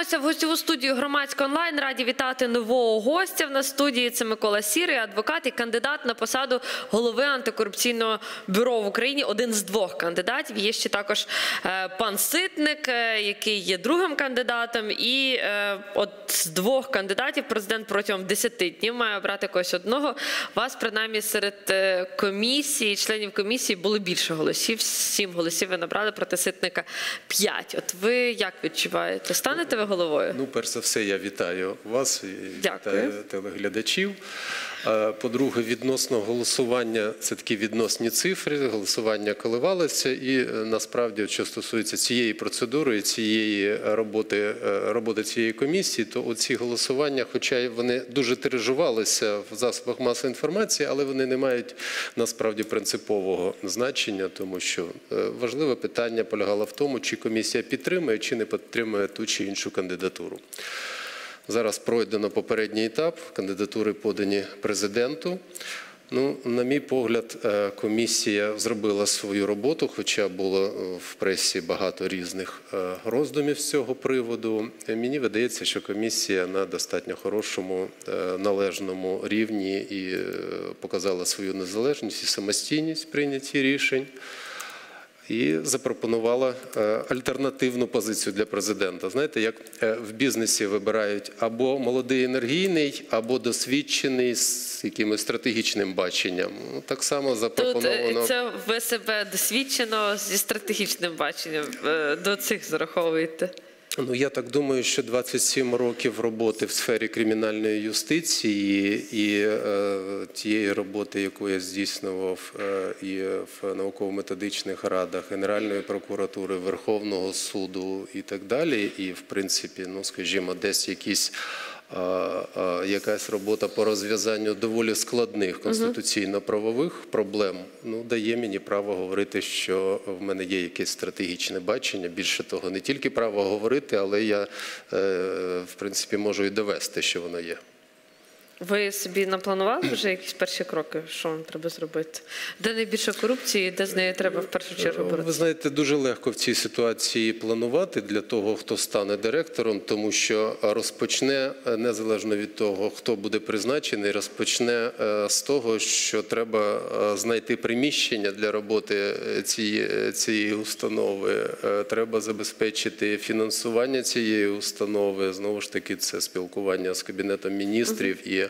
повертаємося в гостьову студію громадського онлайн. Раді вітати нового гостя. В нас студії це Микола Сірий, адвокат і кандидат на посаду голови антикорупційного бюро в Україні. Один з двох кандидатів. Є ще також е, пан Ситник, е, який є другим кандидатом. І е, от з двох кандидатів президент протягом 10 днів має обрати когось одного. Вас принаймні серед комісії, членів комісії було більше голосів. Сім голосів ви набрали проти Ситника п'ять. От ви як відчуваєте? Станете ви головою? Ну, перш за все, я вітаю вас і Дякую. вітаю телеглядачів. По-друге, відносно голосування, це такі відносні цифри. Голосування коливалося, і е, насправді, що стосується цієї процедури, цієї роботи, е, роботи цієї комісії, то оці голосування, хоча вони дуже тиражувалися в засобах масової інформації, але вони не мають насправді принципового значення, тому що е, важливе питання полягало в тому, чи комісія підтримує, чи не підтримує ту чи іншу кандидатуру. Зараз пройдено попередній етап. Кандидатури подані президенту. Ну, на мій погляд, е, комісія зробила свою роботу, хоча було е, в пресі багато різних е, роздумів з цього приводу. Мені видається, що комісія на достатньо хорошому, належному рівні і показала свою незалежність і самостійність в прийнятті рішень і запропонувала е, альтернативну позицію для президента. Знаєте, як е, в бізнесі вибирають або молодий енергійний, або досвідчений з якимось стратегічним баченням. Так само Тут е, запропоновано. це ви себе досвідчено зі стратегічним баченням до цих зараховуєте. Ну, я так думаю, що 27 років роботи в сфері кримінальної юстиції і е, тієї роботи, яку я здійснював е, і в науково-методичних радах Генеральної прокуратури, Верховного суду і так далі, і в принципі, ну скажімо, десь якісь. Якась робота по розв'язанню доволі складних конституційно-правових проблем ну дає мені право говорити, що в мене є якесь стратегічне бачення. Більше того, не тільки право говорити, але я е, в принципі можу і довести, що воно є. Ви собі напланували вже якісь перші кроки, що вам треба зробити? Де найбільше корупції, де з нею треба в першу чергу Ви знаєте, дуже легко в цій ситуації планувати для того, хто стане директором, тому що розпочне е, незалежно від того, хто буде призначений, розпочне е, з того, що треба е, знайти приміщення для роботи цієї, цієї установи. Треба забезпечити фінансування цієї установи. Знову ж таки, це спілкування з кабінетом міністрів і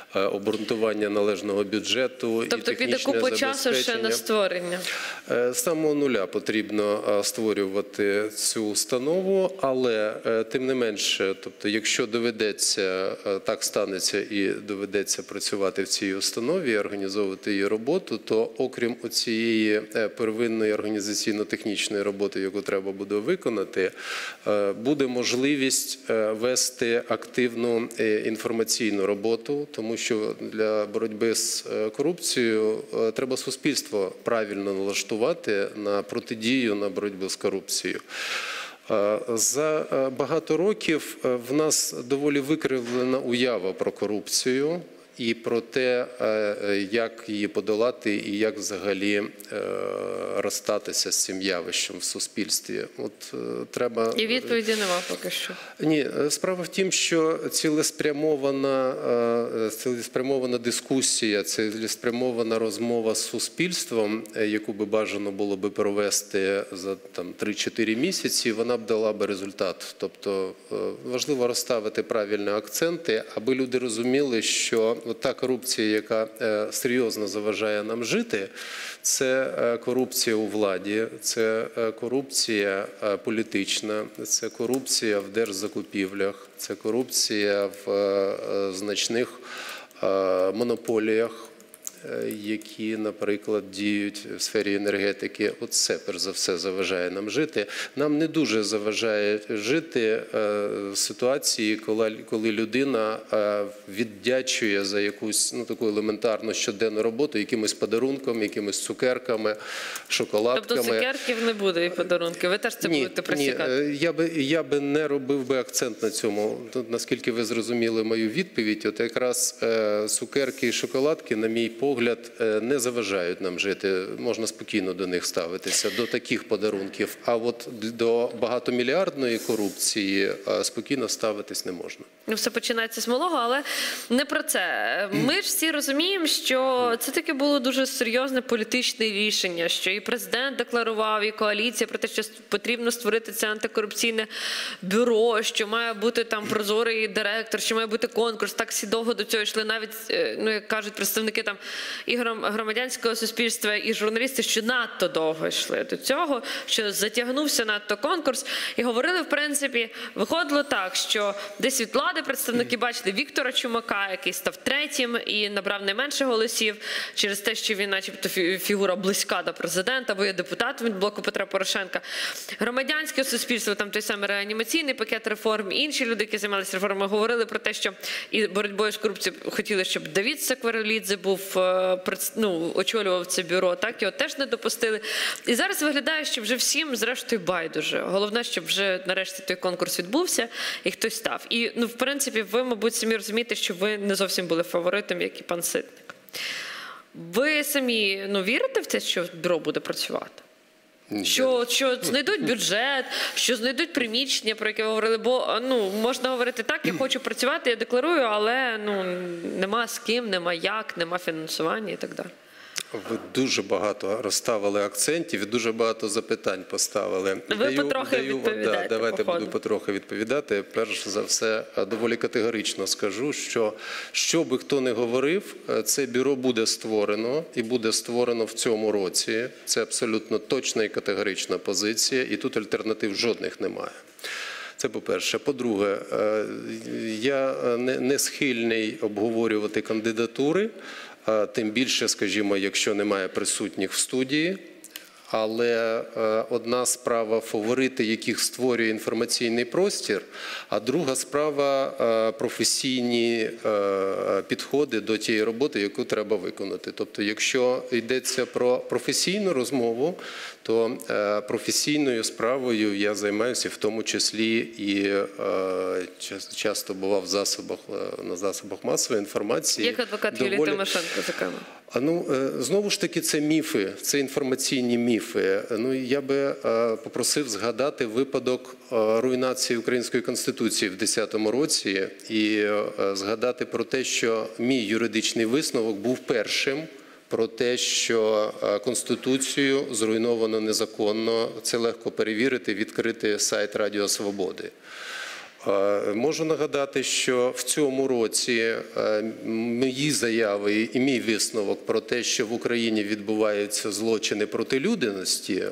обґрунтування належного бюджету. і Тобто піде технічне купу часу ще на створення. Е, З самого нуля потрібно е, створювати цю установу, але е, тим не менше, тобто, якщо доведеться е, так станеться і доведеться працювати в цій установі, організовувати її роботу, то окрім цієї первинної організаційно-технічної роботи, яку треба буде виконати, е, буде можливість е, вести активну е, інформаційну роботу, тому що для боротьби з е, корупцією е, треба суспільство правильно налаштувати на протидію на боротьбу з корупцією. Е, За багато років в нас доволі викривлена уява про корупцію і про те, е, як її подолати і як взагалі е, розстатися з цим явищем в суспільстві. От е, треба І відповіді нема поки що. ні, справа в тім, що цілеспрямована, цілеспрямована дискусія, цілеспрямована розмова з суспільством, яку би бажано було би провести за там 3-4 місяці, вона б дала би результат. Тобто важливо розставити правильні акценти, аби люди розуміли, що та корупція, яка е, серйозно заважає нам жити, це е, корупція у владі, це е, корупція політична, це корупція в держзакупівлях, це корупція в значних монополіях. Е, Які, наприклад, діють в сфері енергетики, от це перш за все заважає нам жити. Нам не дуже заважає жити е, в ситуації, коли, людина е, віддячує за якусь ну таку елементарну щоденну роботу якимось подарунком, якимись цукерками, шоколадками. Тобто цукерків не буде і подарунки. Ви теж це Ні, будете ні, присікати. е, я би я би не робив би акцент на цьому. Наскільки ви зрозуміли мою відповідь, от якраз цукерки і шоколадки, на мій погляд, погляд, е, не заважають нам жити. Можна спокійно до них ставитися, до таких подарунків. А от до багатомільярдної корупції е, спокійно ставитись не можна. Ну, все починається з малого, але не про це. Ми ж всі розуміємо, що це таке було дуже серйозне політичне рішення, що і президент декларував, і коаліція про те, що потрібно створити це антикорупційне бюро, що має бути там прозорий директор, що має бути конкурс. Так всі довго до цього йшли. Навіть е, ну як кажуть представники там і гром- громадянського суспільства, і журналісти, що надто довго йшли до цього, що затягнувся надто конкурс, і говорили, в принципі, виходило так, що десь від влади представники бачили Віктора Чумака, який став третім і набрав найменше голосів через те, що він, начебто, фі- фігура близька до президента, бо є депутатом від блоку Петра Порошенка. Громадянське суспільство, там той самий реанімаційний пакет реформ, інші люди, які займалися реформами, говорили про те, що і боротьбою з корупцією хотіли, щоб Давід Сакварелідзе був е, ну, очолював це бюро. Так його теж не допустили. І зараз виглядає, що вже всім, зрештою, байдуже. Головне, щоб вже нарешті той конкурс відбувся і хтось став. І ну, в принципі, ви, мабуть, самі розумієте, що ви не зовсім були фаворитом, як і пан Ситник. Ви самі ну, вірите в те, що бюро буде працювати? Що, що знайдуть бюджет, що знайдуть приміщення, про яке ви говорили. Бо ну можна говорити так, я хочу працювати, я декларую, але ну нема з ким, нема як, нема фінансування і так далі. Ви дуже багато розставили акцентів і дуже багато запитань поставили. Ви потрохи да, відповідаєте, давайте по буду потрохи відповідати. Перш за все, е, доволі категорично скажу, що що би хто не говорив, е, це бюро буде створено і буде створено в цьому році. Це абсолютно точна і категорична позиція, і тут альтернатив жодних немає. Це по-перше. По-друге, е, я не, схильний обговорювати кандидатури, тим більше, скажімо, якщо немає присутніх в студії. Але е, одна справа фаворити, яких створює інформаційний простір, а друга справа е, професійні е, підходи до тієї роботи, яку треба виконати. Тобто, якщо йдеться про професійну розмову, то професійною справою я займаюся, в тому числі і час- часто бував в засобах на засобах масової інформації. Як адвокат Юлії Доволі- Тимошенко, зокрема. Ну е, знову ж таки, це міфи, це інформаційні міфи. Ну я би е, попросив згадати випадок е, руйнації української конституції в 10-му році і згадати про те, що мій юридичний висновок був першим. Про те, що конституцію зруйновано незаконно, це легко перевірити, відкрити сайт Радіо Свободи. Е, Можу нагадати, що в цьому році е, мої заяви і мій висновок про те, що в Україні відбуваються злочини проти людяності,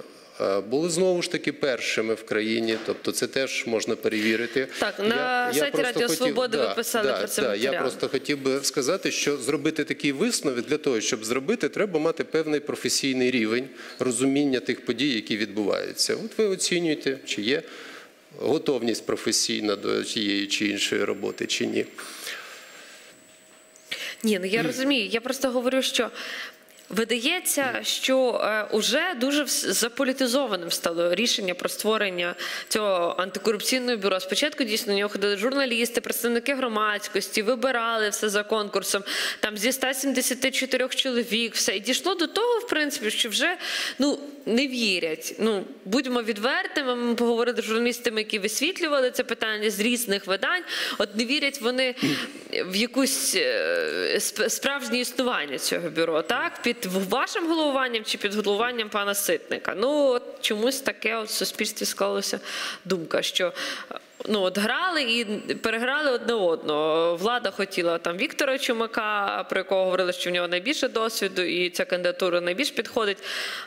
е, були знову ж таки першими в країні. Тобто, це теж можна перевірити. Так, на сайті просто Радіо Свободи ви писали про це Я матеріал. просто хотів би сказати, що зробити такий висновок для того, щоб зробити, треба мати певний професійний рівень розуміння тих подій, які відбуваються. От ви оцінюєте, чи є готовність професійна до тієї чи іншої роботи, чи ні. Ні, ну я розумію. Я просто говорю, що. Видається, що е, уже дуже заполітизованим стало рішення про створення цього антикорупційного бюро. Спочатку дійсно на нього ходили журналісти, представники громадськості, вибирали все за конкурсом. Там зі 174 чоловік, все і дійшло до того, в принципі, що вже ну не вірять. Ну будьмо відвертими. Ми поговорили з журналістами, які висвітлювали це питання з різних видань. От не вірять вони в якусь е, справжнє існування цього бюро, так під вашим головуванням чи під головуванням пана Ситника. Ну от чомусь таке от в суспільстві склалася думка, що. Ну, от грали і переграли одне одного. Влада хотіла там Віктора Чумака, про якого говорили, що в нього найбільше досвіду, і ця кандидатура найбільш підходить.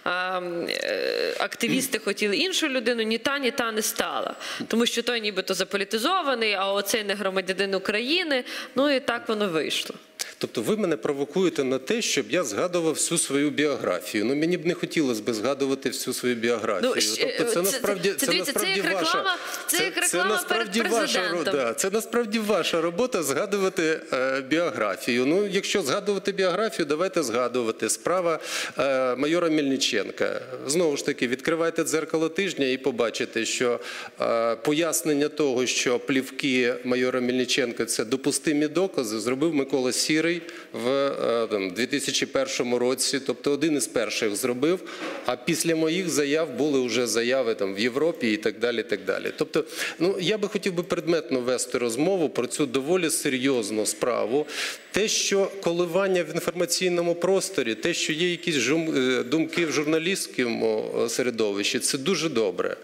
А, е, активісти хотіли іншу людину, ні та, ні та не стала. Тому що той нібито заполітизований, а оцей не громадянин України. Ну і так воно вийшло. Тобто ви мене провокуєте на те, щоб я згадував всю свою біографію. Ну мені б не хотілося б згадувати всю свою біографію. Ну, тобто це- це насправді це- це насправді як ваша реклама- це як реклама насправді перед ваша да, це насправді ваша робота згадувати е, біографію. Ну, якщо згадувати біографію, давайте згадувати. Справа е, майора Мельниченка. Знову ж таки, відкривайте дзеркало тижня і побачите, що е, пояснення того, що плівки майора Мельниченка це допустимі докази, зробив Микола Сір. Сірий в е, там, 2001 році, тобто один із перших зробив. А після моїх заяв були вже заяви в Європі і так далі. Тобто, ну я би хотів предметно вести розмову про цю доволі серйозну справу. Те, що коливання в інформаційному просторі, те, що є якісь е, думки в журналістському е, середовищі, це дуже добре.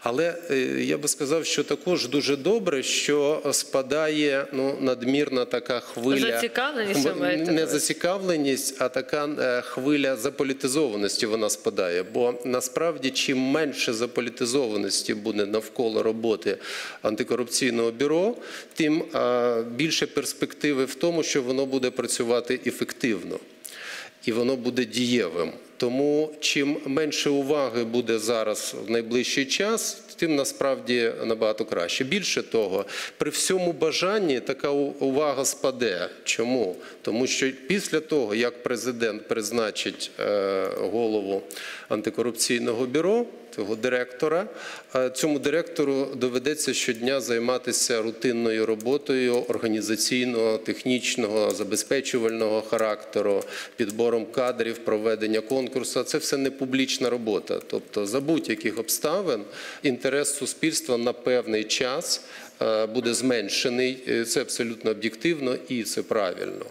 Але е, я би сказав, що також дуже добре, що спадає ну, надмірна така хвиля. Зацікавленість, маєте не зацікавленість, а така е, хвиля заполітизованості вона спадає. Бо насправді, чим менше заполітизованості буде навколо роботи антикорупційного бюро, тим е, більше перспективи в тому, що воно буде працювати ефективно і воно буде дієвим. Тому чим менше уваги буде зараз в найближчий час, тим насправді набагато краще. Більше того, при всьому бажанні така увага спаде. Чому? Тому що після того, як президент призначить е, голову антикорупційного бюро, цього директора, е, цьому директору доведеться щодня займатися рутинною роботою організаційного, технічного, забезпечувального характеру, підбором кадрів, проведення конкурсу. Це все не публічна робота. Тобто, за будь-яких обставин інтерес суспільства на певний час е, буде зменшений. Е, Це абсолютно об'єктивно і це правильно.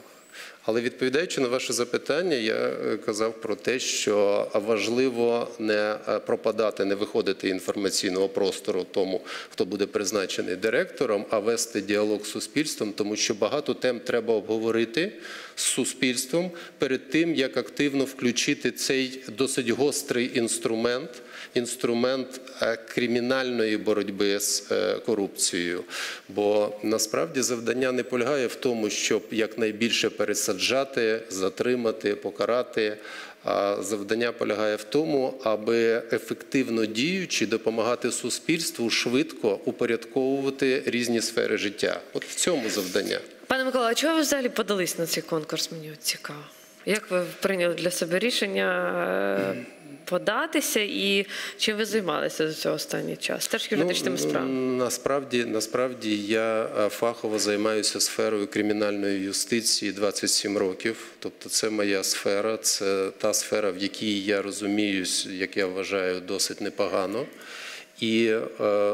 Але відповідаючи на ваше запитання, я е, казав про те, що важливо не пропадати, не виходити інформаційного простору тому, хто буде призначений директором, а вести діалог з суспільством, тому що багато тем треба обговорити з суспільством перед тим, як активно включити цей досить гострий інструмент. Інструмент е, кримінальної боротьби з е, корупцією, бо насправді завдання не полягає в тому, щоб якнайбільше пересаджати, затримати, покарати. А завдання полягає в тому, аби ефективно діючи допомагати суспільству швидко упорядковувати різні сфери життя. От в цьому завдання. Пане Микола, а чого ви взагалі подались на цей конкурс? Мені цікаво. Як ви прийняли для себе рішення е, податися і чим ви займалися за цього останній час? Теж юридичними Ну, справами? Насправді, насправді я е, фахово займаюся сферою кримінальної юстиції 27 років. Тобто, це моя сфера, це та сфера, в якій я розуміюсь, як я вважаю, досить непогано. І е,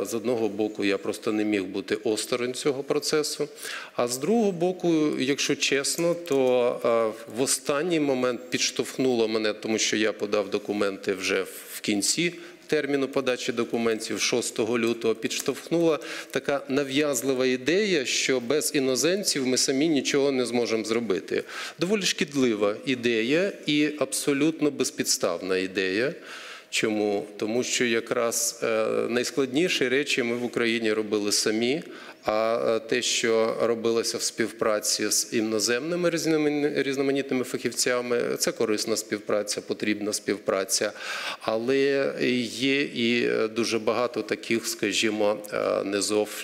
з одного боку я просто не міг бути осторонь цього процесу. А з другого боку, якщо чесно, то е, в останній момент підштовхнуло мене, тому що я подав документи вже в кінці терміну подачі документів 6 лютого підштовхнула така нав'язлива ідея, що без іноземців ми самі нічого не зможемо зробити. Доволі шкідлива ідея і абсолютно безпідставна ідея. Чому? Тому що якраз е, найскладніші речі ми в Україні робили самі. А е, те, що робилося в співпраці з іноземними різномані- різноманітними фахівцями, це корисна співпраця, потрібна співпраця. Але є і е, дуже багато таких, скажімо,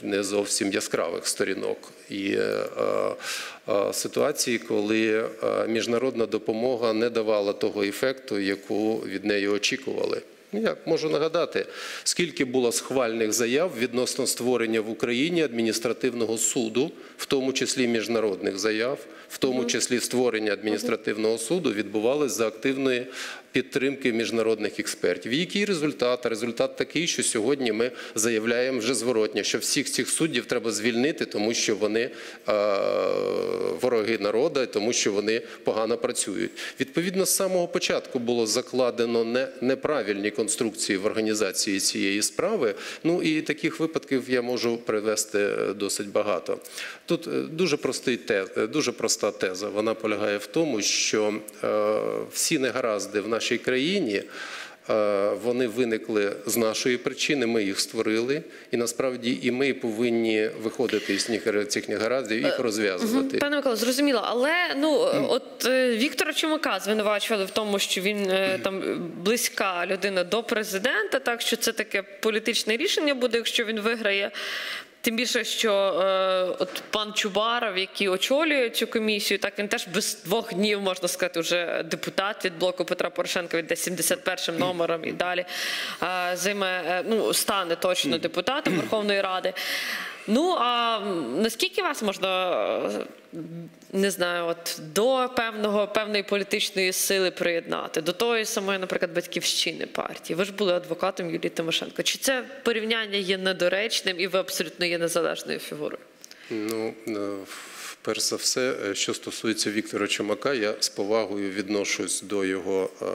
не зовсім яскравих сторінок. І е, е, ситуації, коли е, міжнародна допомога не давала того ефекту, яку від неї очікували. Ну, Я можу нагадати, скільки було схвальних заяв відносно створення в Україні адміністративного суду, в тому числі міжнародних заяв, в тому числі створення адміністративного суду відбувалось за активної підтримки міжнародних експертів. Який результат? Результат такий, що сьогодні ми заявляємо вже зворотня, що всіх цих суддів треба звільнити, тому що вони е, вороги народу, тому що вони погано працюють. Відповідно, з самого початку було закладено неправильні конструкції в організації цієї справи. Ну і таких випадків я можу привести е, досить багато. Тут е, дуже простий тез, дуже проста теза. Вона полягає в тому, що всі негаразди в нашій країні. е, Вони виникли з нашої причини, ми їх створили, і насправді і ми повинні виходити з цих- цих негараздів і їх розв'язувати. Пане Микола, зрозуміло, але ну от е, Віктора Чумака звинувачували в тому, що він е, там близька людина до президента, так що це таке політичне рішення буде, якщо він виграє. Тим більше, що е, от пан Чубаров, який очолює цю комісію, так він теж без двох днів можна сказати, вже депутат від блоку Петра Порошенка від 71 номером і далі е, займе, е, ну стане точно депутатом Верховної Ради. Ну а наскільки вас можна е, не знаю, от до певного певної політичної сили приєднати, до тої самої, наприклад, батьківщини партії? Ви ж були адвокатом Юлії Тимошенко. Чи це порівняння є недоречним і ви абсолютно є незалежною фігурою? Ну, е, перш за все, е, що стосується Віктора Чумака, я з повагою відношусь до його е,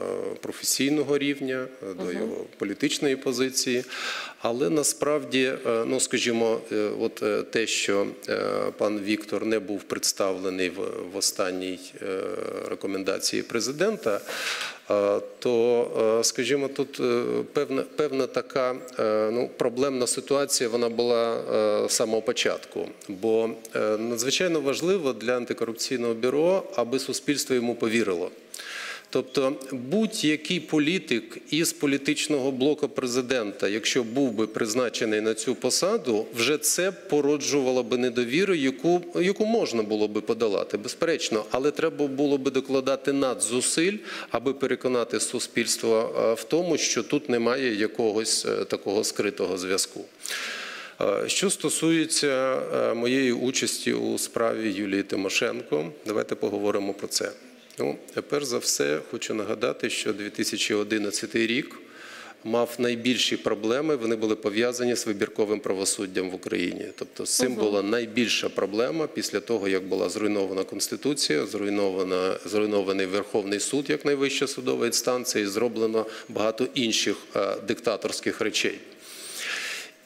професійного рівня, е, до його політичної позиції. Але насправді, ну скажімо, от те, що пан Віктор не був представлений в, останній рекомендації президента. То, е, скажімо, тут е, певна, певна така е, ну, проблемна ситуація вона була з самого початку. Бо надзвичайно важливо для антикорупційного бюро, аби суспільство йому повірило. Тобто будь-який політик із політичного блоку президента, якщо був би призначений на цю посаду, вже це породжувало би недовіру, яку, яку можна було би подолати, безперечно, але треба було би докладати надзусиль, аби переконати суспільство е, в тому, що тут немає якогось е, такого скритого зв'язку. Е, Що стосується моєї участі у справі Юлії Тимошенко, давайте поговоримо про це. Ну, перш за все, хочу нагадати, що 2011 рік мав найбільші проблеми. Вони були пов'язані з вибірковим правосуддям в Україні. Тобто, з цим була найбільша проблема після того, як була зруйнована конституція, зруйнована зруйнований Верховний суд як найвища судова інстанція, і зроблено багато інших е, диктаторських речей.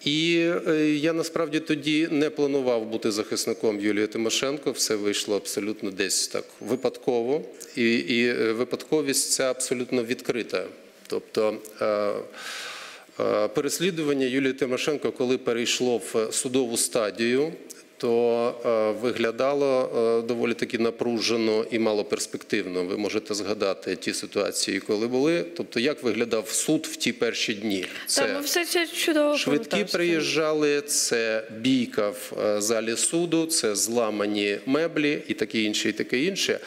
І е, я насправді тоді не планував бути захисником Юлії Тимошенко. Все вийшло абсолютно десь так випадково, і, і е, випадковість ця абсолютно відкрита. Тобто е, переслідування Юлії Тимошенко, коли перейшло в судову стадію, то е, виглядало е, доволі таки напружено і малоперспективно. Ви можете згадати ті ситуації, коли були. Тобто, як виглядав суд в ті перші дні? Та ми все це чудово Швидкі приїжджали, це бійка в е, залі суду, це зламані меблі і таке інше, і таке інше.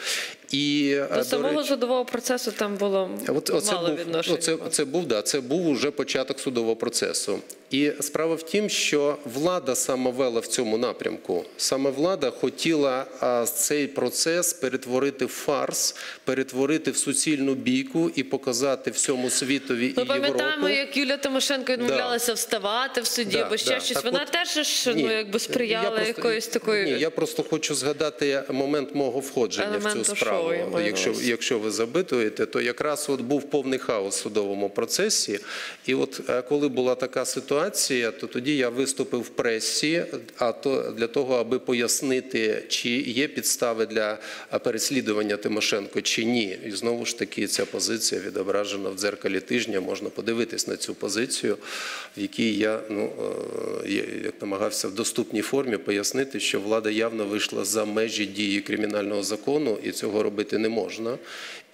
І е, До самого речі, судового процесу там було От мало відношення. це був да, це був уже початок судового процесу. І справа в тім, що влада саме вела в цьому напрямку. Саме влада хотіла цей процес перетворити в фарс, перетворити в суцільну бійку і показати всьому світові Ми і пам'ятаємо, як Юлія Тимошенко відмовлялася вставати в суді, Да, або ще да. щось. Так Вона от, теж ж, ну, якби сприяла просто- якоюсь такою. Ні, я просто хочу згадати момент мого входження в цю справу. Якщо, якщо ви запитуєте, то якраз от був повний хаос в судовому процесі. І от е, коли була така ситуація, то тоді я виступив в пресі, а то для того, аби пояснити, чи є підстави для переслідування Тимошенко чи ні. І знову ж таки ця позиція відображена в дзеркалі тижня. Можна подивитись на цю позицію, в якій я ну е, як намагався в доступній формі пояснити, що влада явно вийшла за межі дії кримінального закону, і цього робити не можна.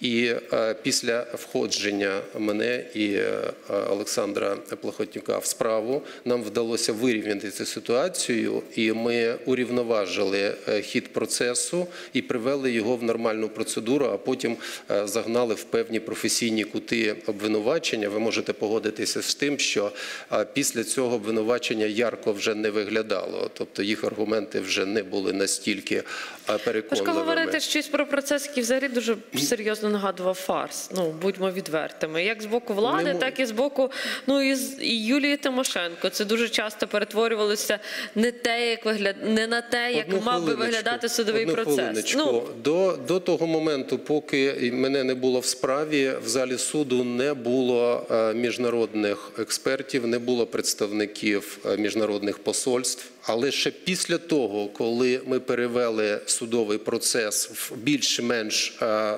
І е, після входження мене і е, Олександра Плохотнюка в справу нам вдалося вирівняти цю ситуацію, і ми урівноважили е, хід процесу і привели його в нормальну процедуру, а потім загнали в певні професійні кути обвинувачення. Ви можете погодитися з тим, що після цього обвинувачення ярко вже не виглядало, тобто їх аргументи вже не були настільки е, Важко говорити щось про процес, який взагалі дуже серйозно нагадував фарс. Ну будьмо відвертими. Як з боку влади, Не так і з боку ну і, з- і Юлії Тимошенко. Це дуже часто перетворювалося не те, як вигляд, не на те, як Одну мав би виглядати судовий одну процес. Ну До, до того моменту, поки мене не було в справі, в залі суду не було е, міжнародних експертів, не було представників е, міжнародних посольств. Але ще після того, коли ми перевели судовий процес в більш-менш е,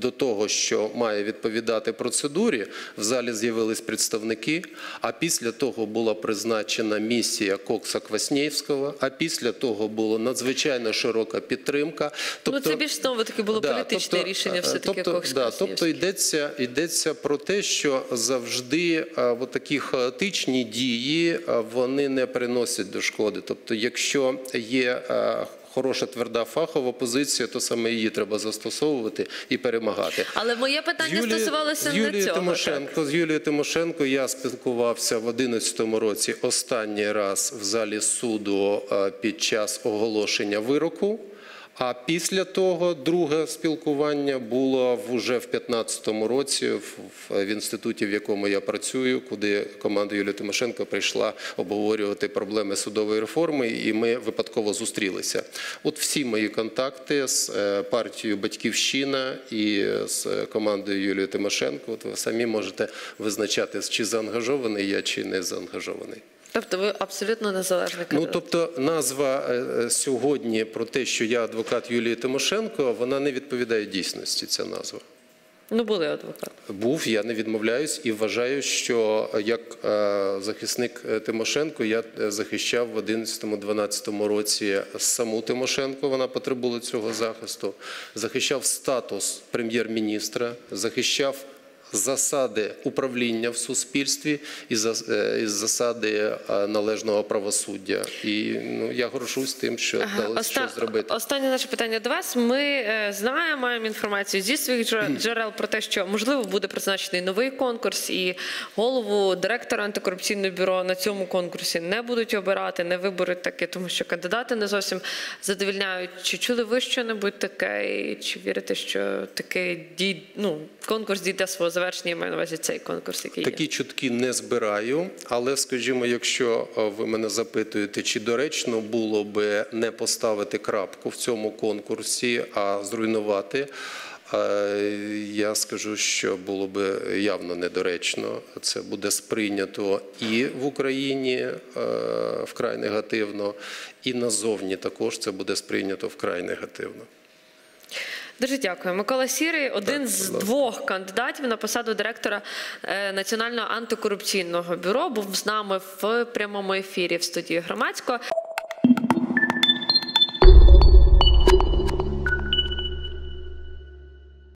до того, що має відповідати процедурі, в залі з'явились представники. А після того була призначена місія Кокса Кваснєвського. А після того була надзвичайно широка підтримка. ну це більш знову таки було Да, політичне тобто, рішення, е, все таки тобто, Кокс да, тобто йдеться, йдеться про те, що завжди е, такі хаотичні дії вони не приносять до шкоди. Тобто, якщо є е, хороша тверда фахова позиція, то саме її треба застосовувати і перемагати. Але моє питання стосувалося з не цього. Тимошенко. З Юлією Тимошенко я спілкувався в 2011 році останній раз в залі суду е, під час оголошення вироку. А після того друге спілкування було вже в 2015 році в, інституті, в якому я працюю, куди команда Юлії Тимошенко прийшла обговорювати проблеми судової реформи, і ми випадково зустрілися. От всі мої контакти з е, партією Батьківщина і з командою Юлії Тимошенко. От ви самі можете визначати, чи заангажований я, чи не заангажований. Тобто ви абсолютно незалежний Ну тобто назва е, е, сьогодні про те, що я адвокат Юлії Тимошенко, вона не відповідає дійсності. Ця назва. Ну, були адвокат. Був, я не відмовляюсь і вважаю, що як е, захисник Тимошенко я захищав в 11-12 році саму Тимошенко. Вона потребувала цього захисту. Захищав статус прем'єр-міністра, захищав. Засади управління в суспільстві і е, засади е, належного правосуддя. І ну я горжусь тим, що вдалося Оста- щось зробити. Останнє наше питання до вас. Ми е, знаємо, маємо інформацію зі своїх джерел про те, що можливо буде призначений новий конкурс, і голову директора антикорупційного бюро на цьому конкурсі не будуть обирати, не виберуть таке, тому що кандидати не зовсім задовільняють. Чи чули ви що-небудь таке? І Чи вірите, що такий дій... ну, конкурс дійде свого завершення? Я маю на увазі цей конкурс, який є? Такі чутки не збираю, але скажімо, якщо е, ви мене запитуєте, чи доречно було би не поставити крапку в цьому конкурсі, а зруйнувати. е, Я скажу, що було би явно недоречно. Це буде сприйнято і в Україні е, вкрай негативно, і назовні також це буде сприйнято вкрай негативно. Дуже дякую. Микола Сірий, один Так, з двох кандидатів на посаду директора е, Національного антикорупційного бюро, був з нами в прямому ефірі в студії громадського.